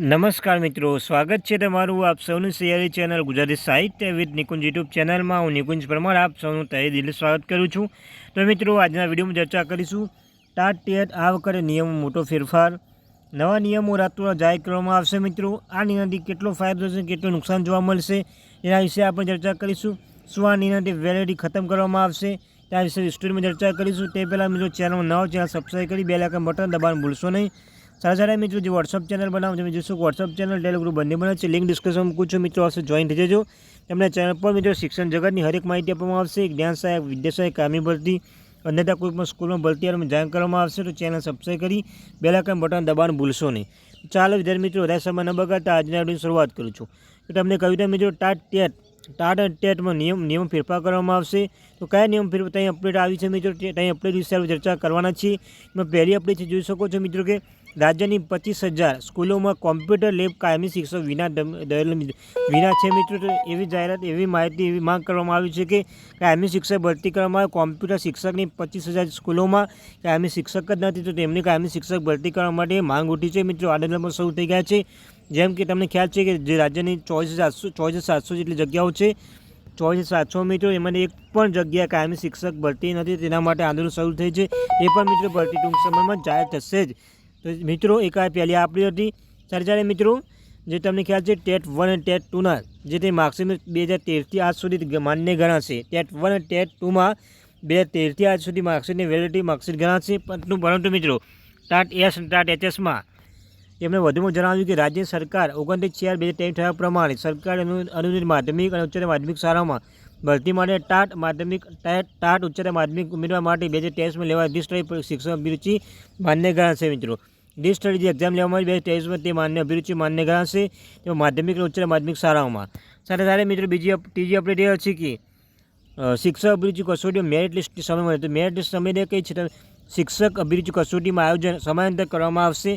નમસ્કાર મિત્રો, સ્વાગત છે તમારું આપ સૌની સિયારી ચેનલ ગુજરાતી સાહિત્ય વિથ નિકુંજ યુટ્યુબ ચેનલમાં. હું નિકુંજ પરમાર, આપ સૌનું તહે દિલ સ્વાગત કરું છું. તો મિત્રો, આજના વિડીયોમાં ચર્ચા કરીશું ટાટ ટેટ આ વખતે નિયમો, મોટો ફેરફાર, નવા નિયમો રાતોરાત જાહેર કરવામાં આવશે મિત્રો. આ નિર્ણયથી કેટલો ફાયદો થશે, કેટલું નુકસાન જોવા મળશે, એના વિશે આપણે ચર્ચા કરીશું. શું આ નિર્ણયથી વેલિડિટી ખતમ કરવામાં આવશે ત્યાં વિશે વિસ્તૃતમાં ચર્ચા કરીશું. તે પહેલાં મિત્રો ચેનલ નવો ચેનલ સબસ્ક્રાઈબ કરી બે લાખ બટન દબાણ ભૂલશો નહીં. સારા સારા મિત્રો, જે વોટ્સઅપ ચેનલ બનાવો તમે જોશો વોટ્સઅપ ચેનલ ટેલિગ્રુપ બંને બને છે લિંક ડિસ્ક્રિપ્શન મૂકું છું, મિત્રો, આવશે જોઈન થઈ જજો. તમને ચેનલ પર, મિત્રો, શિક્ષણ જગતની હરેક માહિતી આપવામાં આવશે. જ્ઞાન સહાયક વિદ્યા સહાયક કામી ભરતી, અન્યથા કોઈ સ્કૂલમાં ભરતી અને જાણ કરવામાં આવશે, તો ચેનલ સબસ્ક્રાઈબ કરી બેલાકન બટન દબાણ ભૂલશો નહીં. ચાલો, વિદ્યાર્થી મિત્રો, વધારે સમય ન બગાડતા, આજના વિડીયોની શરૂઆત કરું છું. તો તમને કવિતા મિત્રો, ટાટ ટેટ ટાટ ટેટમાં નિયમ નિયમ ફેરફાર કરવામાં આવશે. તો કયા નિયમ ફેરફાર ત્યાં અપડેટ આવી છે મિત્રો. ત્યાં અપડેટ વિશે આપણે ચર્ચા કરવાના છીએ. એમાં પહેલી અપડેટ છે, જોઈ શકો છો મિત્રો કે રાજ્યની પચીસ હજાર સ્કૂલોમાં કોમ્પ્યુટર લેબ કાયમી શિક્ષક વિના વિના છે મિત્રો. એવી જાહેરાત, એવી માહિતી, એવી માંગ કરવામાં આવી છે કે કાયમી શિક્ષક ભરતી કરવામાં આવે. કોમ્પ્યુટર શિક્ષકની પચીસ હજાર સ્કૂલોમાં કાયમી શિક્ષક જ નથી. તો તેમની કાયમી શિક્ષક ભરતી કરવા માટે માંગ ઉઠી છે મિત્રો. આંદોલનમાં શરૂ થઈ ગયા છે. જેમ કે તમને ખ્યાલ છે કે જે રાજ્યની ચોવીસ સાતસો ચોવીસ સાતસો જેટલી જગ્યાઓ છે, ચોવીસ સાતસો મિત્રો એમાંની એક પણ જગ્યા કાયમી શિક્ષક ભરતી નથી, તેના માટે આંદોલન શરૂ થઈ છે. એ પણ મિત્રો ભરતી ટૂંક સમયમાં જાહેર થશે જ. તો મિત્રો, એક આ પહેલી આપણી હતી. ત્યારે જ્યારે મિત્રો, જે તમને ખ્યાલ છે, ટેટ વન અને ટેટ ટુના, જે તે માર્કશીટ બે હજાર તેરથી આજ સુધી માન્ય ગણાશે. ટેટ વન અને ટેટ ટુમાં બે હજાર તેરથી આજ સુધી માર્કશીટની વેલિડિટી માર્કશીટ ગણાશે. પરંતુ પરંતુ મિત્રો ટાટ એસ અને ટાટ એચએસમાં તેમણે વધુમાં જણાવ્યું કે રાજ્ય સરકાર ઓગણત્રીસ ચાર બે હજાર થયા પ્રમાણે સરકારે અનુ- અનુદાનિત માધ્યમિક અને ઉચ્ચતર માધ્યમિક શાળામાં ભરતી માટે ટાટ માધ્યમિક, ટાટ ઉચ્ચતર માધ્યમિક ઉમેરવા માટે બે હજાર ત્રેવીસમાં લેવા ડિસ્ટ્રી શિક્ષણ અભિરુચિ માન્ય ગણાશે મિત્રો. ડિસ્ટ્રી જે એક્ઝામ લેવામાં બે ત્રેવીસમાં તે માન્ય અભિરુચિ માન્ય ગણાશે તેમાં માધ્યમિક અને ઉચ્ચતર માધ્યમિક શાળાઓમાં. સાથે સાથે મિત્રો બીજી ત્રીજી અપડેટ એ છે કે શિક્ષક અભિરુચિ કસોટીઓ મેરિટ લિસ્ટ સમય મળે તો મેરિટ લિસ્ટ સમયને કઈ છે? શિક્ષક અભિરુચિ કસોટીમાં આયોજન સમયાંતર કરવામાં આવશે.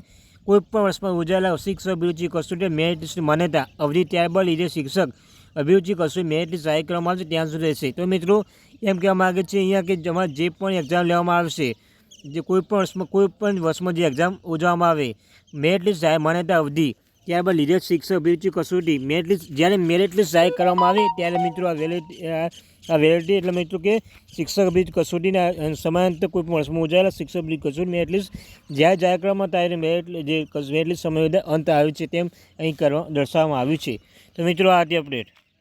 કોઈપણ વર્ષમાં યોજાયેલા શિક્ષક, અભિરુચિ કસોટી મેરિટ લિસ્ટની માન્યતા, અવધિ, ત્યારબાદ લીધે શિક્ષક, અભિરુચિ કસોટી મેરિટ લિસ્ટ જાહેર કરવામાં આવશે, ત્યાં સુધી રહેશે. તો મિત્રો, એમ કહેવા માગે છે અહીંયા કે તમારે જે પણ એક્ઝામ લેવામાં આવશે, જે કોઈ પણ વર્ષમાં કોઈ પણ વર્ષમાં જે એક્ઝામ યોજવામાં આવે મેરિટ લિસ્ટ માન્યતા, અવધિ ત્યારબાદ લીધે શિક્ષક અભિરુચિ કસોટી મેરિટ જ્યારે મેરિટ લિસ્ટ જાહેર કરવામાં આવે ત્યારે મિત્રો આ આ વેલિડિટી એટલે મિત્રો કે શિક્ષક અભિરુચિ કસોટીના સમાંતર કોઈ પણ વર્ષમાં યોજાયેલા શિક્ષક અભિરુચિ કસોટી મેરિટ લિસ્ટ જ્યારે જાહેર કરવામાં ત્યારે મેરિટ જે મેરિટ લિસ્ટ સમય અંત આવ્યું છે તેમ અહીં કરવા દર્શાવવામાં આવ્યું છે. તો મિત્રો આ હતી અપડેટ